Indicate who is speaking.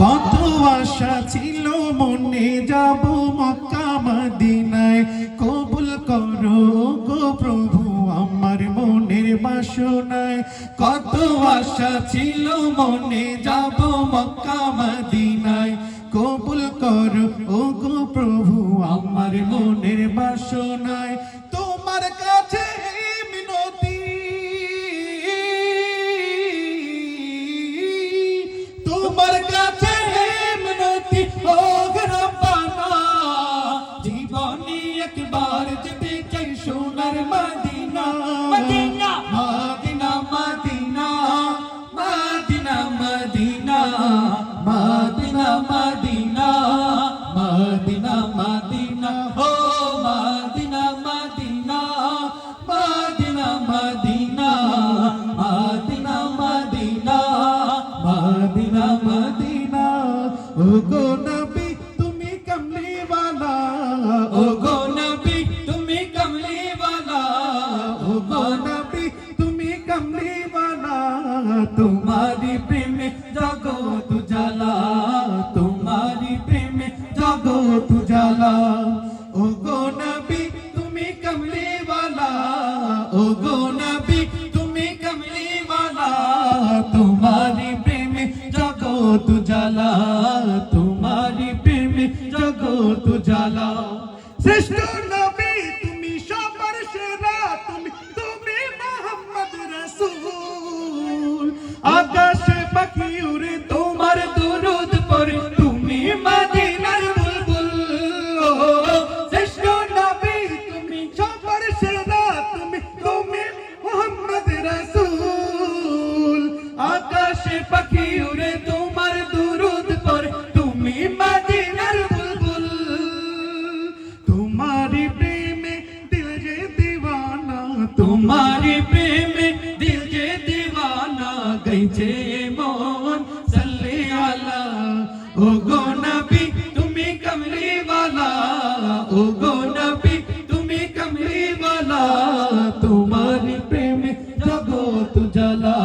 Speaker 1: কত আশা ছিল মনে যাব মক্কা মদিনায়। কবুল করো গো প্রভু আমার মনের বাসনায়। কত আশা ছিল মনে যাব মক্কা মদিনায়। কবুল করো ও গো প্রভু আমার মন ওগো নবী তুমি কমলিওয়ালা। ওগো নবী তুমি কমলিওয়ালা। ওগো নবী তুমি কমলিওয়ালা। তোমারি প্রেম জালা তোমারি প্রেমে জগৎ জালা শ্রেষ্ঠ तुम्हारी प्रेम दिल जे दीवाना, तुम्हारी प्रेम दिल जे दीवाना, गई जे मोहन सल्ले आला ओ गो नबी, तुम्हें कमली वाला। ओ गो नबी, तुम्हें कमली वाला। तुम्हारी प्रेम जगो तुझला